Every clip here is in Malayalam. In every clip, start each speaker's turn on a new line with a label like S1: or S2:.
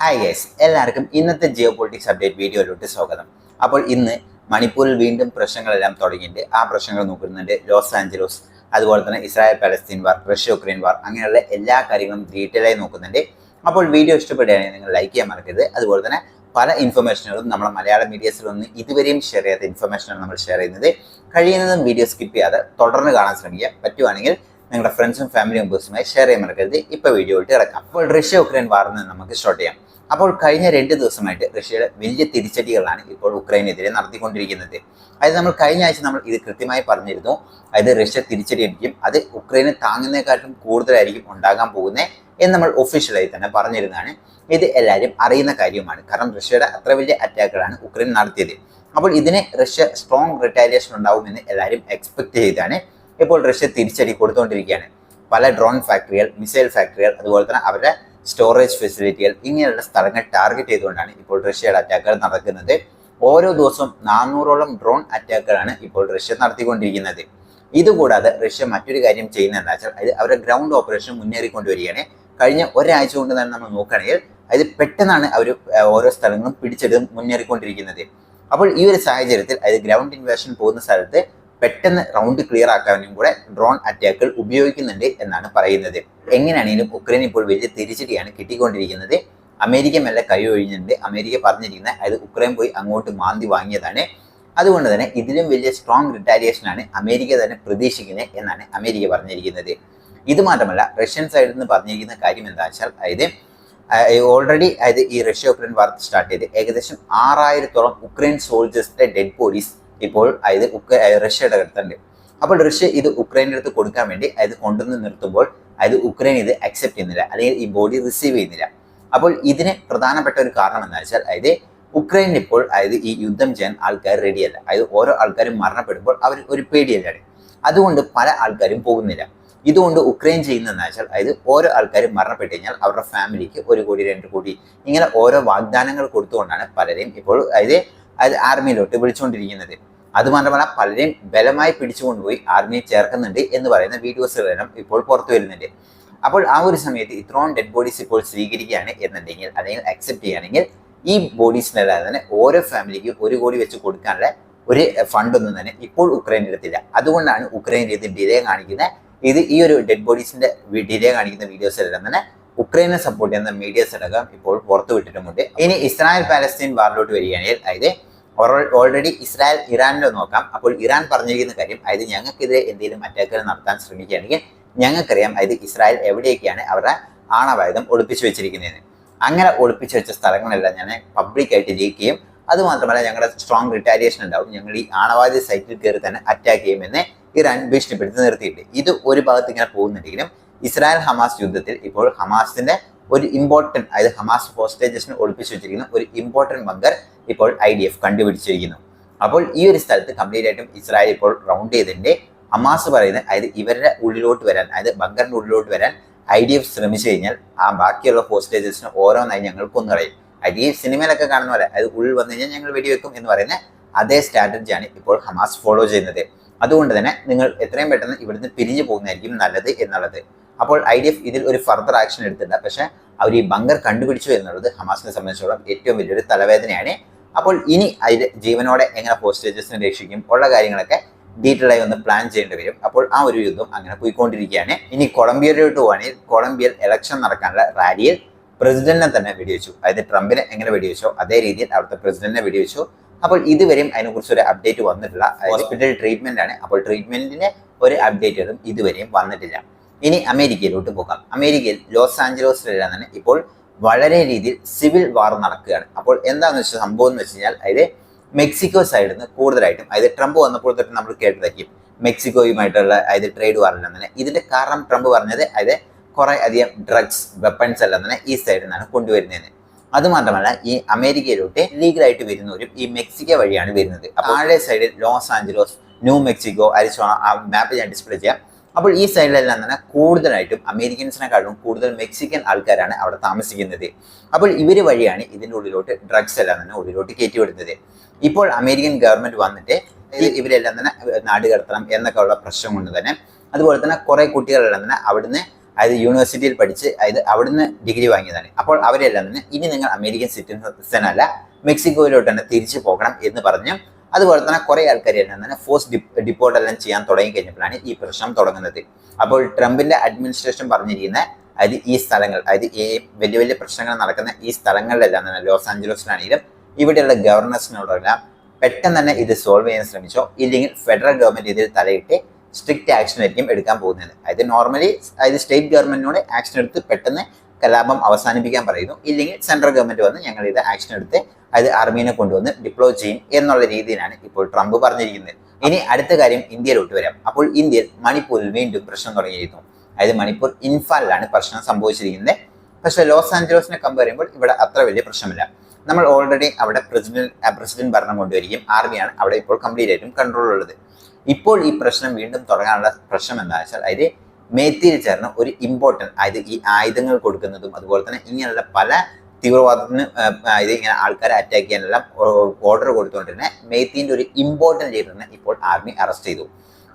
S1: ഹായ് ഗൈസ് എല്ലാവർക്കും ഇന്നത്തെ ജിയോ പൊളിറ്റിക്സ് അപ്ഡേറ്റ് വീഡിയോയിലോട്ട് സ്വാഗതം. അപ്പോൾ ഇന്ന് മണിപ്പൂരിൽ വീണ്ടും പ്രശ്നങ്ങളെല്ലാം തുടങ്ങിയിട്ടുണ്ട്. ആ പ്രശ്നങ്ങൾ നോക്കുന്നുണ്ട് ലോസ് ആഞ്ചലോസ് അതുപോലെ തന്നെ Israel Palestine war Russia Ukraine war അങ്ങനെയുള്ള എല്ലാ കാര്യങ്ങളും ഡീറ്റെയിലായി നോക്കുന്നുണ്ട്. അപ്പോൾ വീഡിയോ ഇഷ്ടപ്പെടുകയാണെങ്കിൽ നിങ്ങൾ ലൈക്ക് ചെയ്യാൻ മറക്കരുത്. അതുപോലെ തന്നെ പല ഇൻഫർമേഷനുകളും നമ്മുടെ മലയാള മീഡിയസിലൊന്നും ഇതുവരെയും ഷെയർ ചെയ്യാത്ത ഇൻഫർമേഷനാണ് നമ്മൾ ഷെയർ ചെയ്യുന്നത്. കഴിയുന്നതും വീഡിയോ സ്കിപ്പ് ചെയ്യാതെ തുടർന്ന് കാണാൻ ശ്രമിക്കുക. പറ്റുവാണെങ്കിൽ നിങ്ങളുടെ ഫ്രണ്ട്സും ഫാമിലി മെമ്പേഴ്സുമായി ഷെയർ ചെയ്യാൻ മറക്കരുത്. ഇപ്പോൾ വീഡിയോ ഇട്ട് ഇറക്കാം അപ്പോൾ റഷ്യ ഉക്രൈൻ വാറിൽ നിന്ന് നമുക്ക് സ്റ്റാർട്ട് ചെയ്യാം. അപ്പോൾ കഴിഞ്ഞ രണ്ട് ദിവസമായിട്ട് റഷ്യയുടെ വലിയ തിരിച്ചടികളാണ് ഇപ്പോൾ ഉക്രൈനെതിരെ നടത്തിക്കൊണ്ടിരിക്കുന്നത്. അതായത് നമ്മൾ കഴിഞ്ഞ ആഴ്ച നമ്മൾ ഇത് കൃത്യമായി പറഞ്ഞിരുന്നു. അതായത് റഷ്യ തിരിച്ചടിയടിക്കും അത് ഉക്രൈനെ താങ്ങുന്നതിനെക്കാട്ടും കൂടുതലായിരിക്കും ഉണ്ടാകാൻ പോകുന്നത് എന്ന് നമ്മൾ ഒഫീഷ്യലായി തന്നെ പറഞ്ഞിരുന്നതാണ്. ഇത് എല്ലാവരും അറിയുന്ന കാര്യമാണ് കാരണം റഷ്യയുടെ അത്ര വലിയ അറ്റാക്കുകളാണ് ഉക്രൈൻ നടത്തിയത്. അപ്പോൾ ഇതിന് റഷ്യ സ്ട്രോങ് റിട്ടാലിയേഷൻ ഉണ്ടാവുമെന്ന് എല്ലാവരും എക്സ്പെക്ട് ചെയ്താണ് ഇപ്പോൾ റഷ്യ തിരിച്ചടി കൊടുത്തുകൊണ്ടിരിക്കുകയാണ്. പല ഡ്രോൺ ഫാക്ടറികൾ മിസൈൽ ഫാക്ടറികൾ അതുപോലെ തന്നെ അവരുടെ സ്റ്റോറേജ് ഫെസിലിറ്റികൾ ഇങ്ങനെയുള്ള സ്ഥലങ്ങൾ ടാർഗറ്റ് ചെയ്തുകൊണ്ടാണ് ഇപ്പോൾ റഷ്യയുടെ അറ്റാക്കുകൾ നടക്കുന്നത്. ഓരോ ദിവസവും നാനൂറോളം ഡ്രോൺ അറ്റാക്കുകളാണ് ഇപ്പോൾ റഷ്യ നടത്തിക്കൊണ്ടിരിക്കുന്നത്. ഇതുകൂടാതെ റഷ്യ മറ്റൊരു കാര്യം ചെയ്യുന്നത് എന്താ വെച്ചാൽ അത് അവരുടെ ഗ്രൗണ്ട് ഓപ്പറേഷൻ മുന്നേറിക്കൊണ്ടുവരികയാണ്. കഴിഞ്ഞ ഒരാഴ്ച കൊണ്ട് തന്നെ നമ്മൾ നോക്കുകയാണെങ്കിൽ അത് പെട്ടെന്നാണ് അവർ ഓരോ സ്ഥലങ്ങളും പിടിച്ചെടുത്ത് മുന്നേറിക്കൊണ്ടിരിക്കുന്നത്. അപ്പോൾ ഈ ഒരു സാഹചര്യത്തിൽ അത് ഗ്രൗണ്ട് ഇൻവേഷൻ പോകുന്ന സ്ഥലത്ത് പെട്ടെന്ന് റൗണ്ട് ക്ലിയർ ആക്കാനും കൂടെ ഡ്രോൺ അറ്റാക്കുകൾ ഉപയോഗിക്കുന്നുണ്ട് എന്നാണ് പറയുന്നത്. എങ്ങനെയാണെങ്കിലും ഉക്രൈൻ ഇപ്പോൾ വലിയ തിരിച്ചടിയാണ് കിട്ടിക്കൊണ്ടിരിക്കുന്നത്. അമേരിക്ക മെല്ലെ കൈ ഒഴിഞ്ഞിട്ടുണ്ട്. അമേരിക്ക പറഞ്ഞിരിക്കുന്നത് അത് ഉക്രൈൻ പോയി അങ്ങോട്ട് മാന്തി വാങ്ങിയതാണ്. അതുകൊണ്ട് തന്നെ ഇതിലും വലിയ സ്ട്രോങ് റിട്ടാലിയേഷൻ ആണ് അമേരിക്ക തന്നെ പ്രതീക്ഷിക്കുന്നത് എന്നാണ് അമേരിക്ക പറഞ്ഞിരിക്കുന്നത്. ഇത് മാത്രമല്ല റഷ്യൻ സൈഡിൽ നിന്ന് പറഞ്ഞിരിക്കുന്ന കാര്യം എന്താ വെച്ചാൽ അതായത് ഓൾറെഡി അതായത് ഈ റഷ്യ ഉക്രൈൻ വാർത്ത സ്റ്റാർട്ട് ചെയ്ത് ഏകദേശം ആറായിരത്തോളം ഉക്രൈൻ സോൾജേഴ്സിന്റെ ഡെഡ് ബോഡീസ് ഇപ്പോൾ അതായത് ഉക്ര റഷ്യയുടെ അപ്പോൾ റഷ്യ ഇത് ഉക്രൈന്റെ അടുത്ത് കൊടുക്കാൻ വേണ്ടി അതായത് കൊണ്ടുവന്ന് നിർത്തുമ്പോൾ അതായത് ഉക്രൈൻ ഇത് അക്സെപ്റ്റ് ചെയ്യുന്നില്ല. അല്ലെങ്കിൽ ഈ ബോഡി റിസീവ് ചെയ്യുന്നില്ല. അപ്പോൾ ഇതിന് പ്രധാനപ്പെട്ട ഒരു കാരണം എന്താ വെച്ചാൽ അതായത് ഉക്രൈൻ ഇപ്പോൾ അതായത് ഈ യുദ്ധം ചെയ്യാൻ ആൾക്കാർ റെഡിയല്ല അതായത് ഓരോ ആൾക്കാരും മരണപ്പെടുമ്പോൾ അവർ ഒരു പേടിയല്ലാണ്. അതുകൊണ്ട് പല ആൾക്കാരും പോകുന്നില്ല. ഇതുകൊണ്ട് ഉക്രൈൻ ചെയ്യുന്നതെന്ന് വെച്ചാൽ അതായത് ഓരോ ആൾക്കാരും മരണപ്പെട്ടു കഴിഞ്ഞാൽ അവരുടെ ഫാമിലിക്ക് ഒരു കോടി രണ്ട് കോടി ഇങ്ങനെ ഓരോ വാഗ്ദാനങ്ങൾ കൊടുത്തുകൊണ്ടാണ് പലരെയും ഇപ്പോൾ അതായത് അത് ആർമിയിലോട്ട് വിളിച്ചുകൊണ്ടിരിക്കുന്നത്. അതുമാത്രമല്ല പലരെയും ബലമായി പിടിച്ചുകൊണ്ടുപോയി ആർമിയിൽ ചേർക്കുന്നുണ്ട് എന്ന് പറയുന്ന വീഡിയോസ് വീഡിയോസുകളെല്ലാം ഇപ്പോൾ പുറത്തു വരുന്നുണ്ട്. അപ്പോൾ ആ ഒരു സമയത്ത് ഇത്രയും ഡെഡ് ബോഡീസ് ഇപ്പോൾ സ്വീകരിക്കുകയാണ് എന്നുണ്ടെങ്കിൽ അല്ലെങ്കിൽ അക്സെപ്റ്റ് ചെയ്യുകയാണെങ്കിൽ ഈ ബോഡീസിനല്ലാതെ തന്നെ ഓരോ ഫാമിലിക്കും ഒരു കോടി വെച്ച് കൊടുക്കാനുള്ള ഒരു ഫണ്ടൊന്നും തന്നെ ഇപ്പോൾ ഉക്രൈൻ എടുത്തില്ല. അതുകൊണ്ടാണ് ഉക്രൈൻ ഇത് ഡിലേ കാണിക്കുന്നത്. ഇത് ഈ ഒരു ഡെഡ് ബോഡീസിന്റെ ഡിലേ കാണിക്കുന്ന വീഡിയോസ് എല്ലാം തന്നെ ഉക്രൈനെ സപ്പോർട്ട് ചെയ്യുന്ന മീഡിയ അടക്കം ഇപ്പോൾ പുറത്തുവിട്ടിട്ടുമുണ്ട് ഇനി ഇസ്രായേൽ പാലസ്തീൻ വാറിലോട്ട് വരികയാണെങ്കിൽ അതായത് ഓൾറെഡി ഇസ്രായേൽ ഇറാനിലോ നോക്കാം. അപ്പോൾ ഇറാൻ പറഞ്ഞിരിക്കുന്ന കാര്യം അതായത് ഞങ്ങൾക്കെതിരെ എന്തെങ്കിലും അറ്റാക്കുകൾ നടത്താൻ ശ്രമിക്കുകയാണെങ്കിൽ ഞങ്ങൾക്കറിയാം അതായത് ഇസ്രായേൽ എവിടെയൊക്കെയാണ് അവരുടെ ആണവായുധം ഒളിപ്പിച്ചു വെച്ചിരിക്കുന്നതെന്ന്. അങ്ങനെ ഒളിപ്പിച്ചു വെച്ച സ്ഥലങ്ങളെല്ലാം ഞാൻ പബ്ലിക്കായിട്ട് ജയിക്കുകയും അതുമാത്രമല്ല ഞങ്ങളുടെ സ്ട്രോങ് റിട്ടാലിയേഷൻ ഉണ്ടാവും. ഞങ്ങൾ ഈ ആണവാദി സൈറ്റിൽ കയറി തന്നെ അറ്റാക്ക് ചെയ്യുമെന്ന് ഇറാൻ ഭീഷണിപ്പെടുത്തി നിർത്തിയിട്ടുണ്ട്. ഇത് ഒരു ഭാഗത്ത് ഇങ്ങനെ പോകുന്നുണ്ടെങ്കിലും ഇസ്രായേൽ ഹമാസ് യുദ്ധത്തിൽ ഇപ്പോൾ ഹമാസിന്റെ ഒരു ഇമ്പോർട്ടന്റ് അതായത് ഹമാസ് ഹോസ്റ്റേജസിന് ഒളിപ്പിച്ചു വെച്ചിരിക്കുന്ന ഒരു ഇമ്പോർട്ടന്റ് ബങ്കർ ഇപ്പോൾ ഐ ഡി എഫ് കണ്ടുപിടിച്ചിരിക്കുന്നു. അപ്പോൾ ഈ ഒരു സ്ഥലത്ത് കംപ്ലീറ്റ് ആയിട്ടും ഇസ്രായേൽ ഇപ്പോൾ റൗണ്ട് ചെയ്തിട്ടുണ്ട്. ഹമാസ് പറയുന്നത് അതായത് ഇവരുടെ ഉള്ളിലോട്ട് വരാൻ അതായത് ബങ്കറിന്റെ ഉള്ളിലോട്ട് വരാൻ ഐ ഡി എഫ് ശ്രമിച്ചു കഴിഞ്ഞാൽ ആ ബാക്കിയുള്ള ഹോസ്റ്റേജസിന് ഓരോന്നായി ഞങ്ങൾ കൊന്നുകളയും അത് ഈ സിനിമയിലൊക്കെ കാണുന്ന പോലെ അതായത് ഉള്ളിൽ വന്നു കഴിഞ്ഞാൽ ഞങ്ങൾ വെടിവെക്കും എന്ന് പറയുന്ന അതേ സ്ട്രാറ്റജിയാണ് ഇപ്പോൾ ഹമാസ് ഫോളോ ചെയ്യുന്നത്. അതുകൊണ്ട് തന്നെ നിങ്ങൾ എത്രയും പെട്ടെന്ന് ഇവിടുന്ന് പിരിഞ്ഞു പോകുന്നതായിരിക്കും നല്ലത് എന്നുള്ളത്. അപ്പോൾ ഐ ഡി എഫ് ഇതിൽ ഒരു ഫർദർ ആക്ഷൻ എടുത്തില്ല പക്ഷെ അവർ ഈ ബങ്കർ കണ്ടുപിടിച്ചു എന്നുള്ളത് ഹമാസിനെ സംബന്ധിച്ചോളം ഏറ്റവും വലിയൊരു തലവേദനയാണ്. അപ്പോൾ ഇനി അതിൽ ജീവനോടെ എങ്ങനെ പോസ്റ്റേജസിനെ രക്ഷിക്കും ഉള്ള കാര്യങ്ങളൊക്കെ ഡീറ്റെയിൽ ആയി ഒന്ന് പ്ലാൻ ചെയ്യേണ്ടി വരും. അപ്പോൾ ആ ഒരു യുദ്ധം അങ്ങനെ പോയിക്കൊണ്ടിരിക്കുകയാണ്. ഇനി കൊളംബിയയിലോട്ട് പോവാണെങ്കിൽ കൊളംബിയയിൽ ഇലക്ഷൻ നടക്കാനുള്ള റാലിയിൽ പ്രസിഡന്റിനെ തന്നെ വെടിവെച്ചു. അതായത് ട്രംപിനെ എങ്ങനെ വെടിവെച്ചോ അതേ രീതിയിൽ അവിടുത്തെ പ്രസിഡന്റിനെ വെടിവെച്ചു. അപ്പോൾ ഇതുവരെയും അതിനെക്കുറിച്ച് ഒരു അപ്ഡേറ്റ് വന്നിട്ടില്ല. ഹോസ്പിറ്റൽ ട്രീറ്റ്മെന്റ് ആണ്. അപ്പോൾ ട്രീറ്റ്മെന്റിന് ഒരു അപ്ഡേറ്റും ഇതുവരെയും വന്നിട്ടില്ല. ഇനി അമേരിക്കയിലോട്ട് പോകാം. അമേരിക്കയിൽ ലോസ് ആഞ്ചലോസിലെല്ലാം തന്നെ ഇപ്പോൾ വളരെ രീതിയിൽ സിവിൽ വാർ നടക്കുകയാണ്. അപ്പോൾ എന്താണെന്ന് വെച്ചാൽ സംഭവം എന്ന് വെച്ച് കഴിഞ്ഞാൽ അതായത് മെക്സിക്കോ സൈഡിൽ നിന്ന് കൂടുതലായിട്ടും അതായത് ട്രംപ് വന്നപ്പോൾ തൊട്ട് നമ്മൾ കേട്ടതായിരിക്കും. മെക്സിക്കോയുമായിട്ടുള്ള അതായത് ട്രേഡ് വാറിലാണ് തന്നെ. ഇതിന്റെ കാരണം ട്രംപ് പറഞ്ഞത് അതായത് കുറെ അധികം ഡ്രഗ്സ് വെപ്പൺസ് എല്ലാം തന്നെ ഈ സൈഡിൽ നിന്നാണ് കൊണ്ടുവരുന്നത് അതുമാത്രമല്ല ഈ അമേരിക്കയിലോട്ട് ലീഗലായിട്ട് വരുന്നവരും ഈ മെക്സിക്കോ വഴിയാണ് വരുന്നത്. താഴെ സൈഡിൽ Los Angeles New Mexico Arizona ആ മാപ്പ് ഞാൻ ഡിസ്പ്ലേ ചെയ്യാം. അപ്പോൾ ഈ സൈഡിലെല്ലാം തന്നെ കൂടുതലായിട്ടും അമേരിക്കൻസിനെക്കാളും കൂടുതൽ മെക്സിക്കൻ ആൾക്കാരാണ് അവിടെ താമസിക്കുന്നത്. അപ്പോൾ ഇവർ വഴിയാണ് ഇതിന്റെ ഉള്ളിലോട്ട് ഡ്രഗ്സ് എല്ലാം തന്നെ ഉള്ളിലോട്ട് കയറ്റിവിടുന്നത്. ഇപ്പോൾ അമേരിക്കൻ ഗവൺമെന്റ് വന്നിട്ട് ഇവരെല്ലാം തന്നെ നാട് കടത്തണം എന്നൊക്കെ ഉള്ള പ്രശ്നം കൊണ്ട് തന്നെ അതുപോലെ തന്നെ കുറേ കുട്ടികളെല്ലാം തന്നെ അവിടുന്ന് അതായത് യൂണിവേഴ്സിറ്റിയിൽ പഠിച്ച് അതായത് അവിടുന്ന് ഡിഗ്രി വാങ്ങിയതാണ്. അപ്പോൾ അവരെല്ലാം തന്നെ ഇനി നിങ്ങൾ അമേരിക്കൻ സിറ്റിസൺ അല്ല മെക്സിക്കോയിലോട്ട് തന്നെ തിരിച്ചു പോകണം എന്ന് പറഞ്ഞു. അതുപോലെ തന്നെ കുറെ ആൾക്കാർ തന്നെ ഫോഴ്സ് ഡിപ്പോർട്ട് എല്ലാം ചെയ്യാൻ തുടങ്ങി കഴിഞ്ഞപ്പോഴാണ് ഈ പ്രശ്നം തുടങ്ങുന്നത്. അപ്പോൾ ട്രംപിന്റെ അഡ്മിനിസ്ട്രേഷൻ പറഞ്ഞിരിക്കുന്ന അതായത് ഈ സ്ഥലങ്ങൾ അതായത് ഈ വലിയ വലിയ പ്രശ്നങ്ങൾ നടക്കുന്ന ഈ സ്ഥലങ്ങളിലെല്ലാം തന്നെ ലോസ് ആഞ്ചലസിലാണെങ്കിലും ഇവിടെയുള്ള ഗവർണേഴ്സിനോടെല്ലാം പെട്ടെന്ന് തന്നെ ഇത് സോൾവ് ചെയ്യാൻ ശ്രമിച്ചോ? ഇല്ലെങ്കിൽ ഫെഡറൽ ഗവൺമെന്റ് ഇതിൽ തലയിട്ട് സ്ട്രിക്റ്റ് ആക്ഷൻ ആയിരിക്കും എടുക്കാൻ പോകുന്നത്. അതായത് നോർമലി അതായത് സ്റ്റേറ്റ് ഗവൺമെന്റിനോട് ആക്ഷൻ എടുത്ത് പെട്ടെന്ന് കലാപം അവസാനിപ്പിക്കാൻ പറയുന്നു. ഇല്ലെങ്കിൽ സെൻട്രൽ ഗവൺമെന്റ് വന്ന് ഞങ്ങൾ ഇത് ആക്ഷൻ എടുത്ത് അത് ആർമീനെ കൊണ്ടുവന്ന് ഡിപ്ലോയ് ചെയ്യും എന്നുള്ള രീതിയിലാണ് ഇപ്പോൾ ട്രംപ് പറഞ്ഞിരിക്കുന്നത്. ഇനി അടുത്ത കാര്യം ഇന്ത്യയിലോട്ട് വരാം. അപ്പോൾ ഇന്ത്യയിൽ മണിപ്പൂരിൽ വീണ്ടും പ്രശ്നം തുടങ്ങിയിരുന്നു അതായത് മണിപ്പൂർ ഇൻഫാലിലാണ് പ്രശ്നം സംഭവിച്ചിരിക്കുന്നത്. പക്ഷേ ലോസ് ആഞ്ചലോസിനെ കമ്പയർ ചെയ്യുമ്പോൾ ഇവിടെ അത്ര വലിയ പ്രശ്നമില്ല. നമ്മൾ ഓൾറെഡി അവിടെ പ്രസിഡന്റ് പ്രസിഡന്റ് ഭരണം കൊണ്ടുവരികയും ആർമിയാണ് അവിടെ ഇപ്പോൾ കംപ്ലീറ്റ് ആയിട്ടും കൺട്രോൾ ഉള്ളത്. ഇപ്പോൾ ഈ പ്രശ്നം വീണ്ടും തുടങ്ങാനുള്ള പ്രശ്നം എന്താ വെച്ചാൽ അതായത് മേത്തിയിൽ ചേർന്ന ഒരു ഇമ്പോർട്ടന്റ് അതായത് ഈ ആയുധങ്ങൾ കൊടുക്കുന്നതും അതുപോലെ തന്നെ ഇങ്ങനെയുള്ള പല തീവ്രവാദത്തിന് ഇത് ഇങ്ങനെ ആൾക്കാരെ അറ്റാക്ക് ചെയ്യാനെല്ലാം ഓർഡർ കൊടുത്തുകൊണ്ടിരുന്ന മേത്തീന്റെ ഒരു ഇമ്പോർട്ടന്റ് ലീഡറിനെ ഇപ്പോൾ ആർമി അറസ്റ്റ് ചെയ്തു.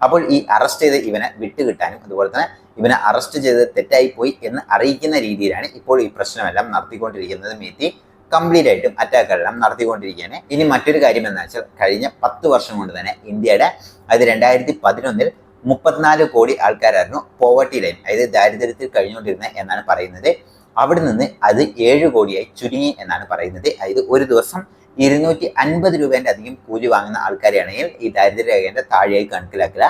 S1: അപ്പോൾ ഈ അറസ്റ്റ് ചെയ്ത് ഇവനെ വിട്ടുകിട്ടാനും അതുപോലെ തന്നെ ഇവനെ അറസ്റ്റ് ചെയ്ത് തെറ്റായി പോയി എന്ന് അറിയിക്കുന്ന രീതിയിലാണ് ഇപ്പോൾ ഈ പ്രശ്നമെല്ലാം നടത്തിക്കൊണ്ടിരിക്കുന്നത് മേത്തി. കംപ്ലീറ്റ് ആയിട്ടും അറ്റാക്കുകളെല്ലാം നടത്തിക്കൊണ്ടിരിക്കുകയാണ്. ഇനി മറ്റൊരു കാര്യം എന്ന് വെച്ചാൽ കഴിഞ്ഞ പത്ത് വർഷം കൊണ്ട് തന്നെ ഇന്ത്യയുടെ അത് രണ്ടായിരത്തി പതിനൊന്നിൽ മുപ്പത്തിനാല് കോടി ആൾക്കാരായിരുന്നു പോവർട്ടി ലൈൻ അതായത് ദാരിദ്ര്യത്തിൽ കഴിഞ്ഞുകൊണ്ടിരുന്നത് എന്നാണ് പറയുന്നത്. അവിടെ നിന്ന് അത് ഏഴ് കോടിയായി ചുരുങ്ങി എന്നാണ് പറയുന്നത്. അതായത് ഒരു ദിവസം ഇരുന്നൂറ്റി അൻപത് രൂപേന്റെ അധികം കൂലി വാങ്ങുന്ന ആൾക്കാരെയാണെങ്കിൽ ഈ ദാരിദ്ര്യരേഖന്റെ താഴെയായി കണക്കിലാക്കുക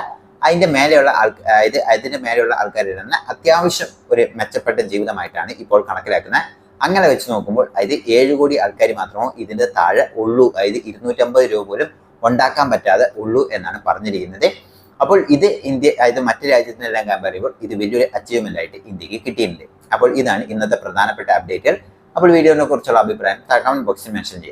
S1: അതിന്റെ മേലെയുള്ള ആൾ അതായത് അതിന്റെ മേലെയുള്ള ആൾക്കാരിൽ നിന്ന് അത്യാവശ്യം ഒരു മെച്ചപ്പെട്ട ജീവിതമായിട്ടാണ് ഇപ്പോൾ കണക്കിലാക്കുന്നത്. അങ്ങനെ വെച്ച് നോക്കുമ്പോൾ അതായത് ഏഴ് കോടി ആൾക്കാർ മാത്രമോ ഇതിന്റെ താഴെ ഉള്ളൂ. അതായത് ഇരുന്നൂറ്റമ്പത് രൂപ പോലും ഉണ്ടാക്കാൻ പറ്റാതെ ഉള്ളൂ എന്നാണ് പറഞ്ഞിരിക്കുന്നത്. അപ്പോൾ ഇത് ഇന്ത്യ അതായത് മറ്റു രാജ്യത്തിനെല്ലാം കമ്പയർ ചെയ്യുമ്പോൾ ഇത് വലിയൊരു അച്ചീവ്മെന്റ് ആയിട്ട് ഇന്ത്യയ്ക്ക് കിട്ടിയിട്ടുണ്ട്. അപ്പോൾ ഇതാണ് ഇന്നത്തെ പ്രധാനപ്പെട്ട അപ്ഡേറ്റുകൾ അപ്പോൾ വീഡിയോനെ കുറിച്ചുള്ള അഭിപ്രായം കമന്റ് ബോക്സിൽ മെൻഷൻ ചെയ്യാം.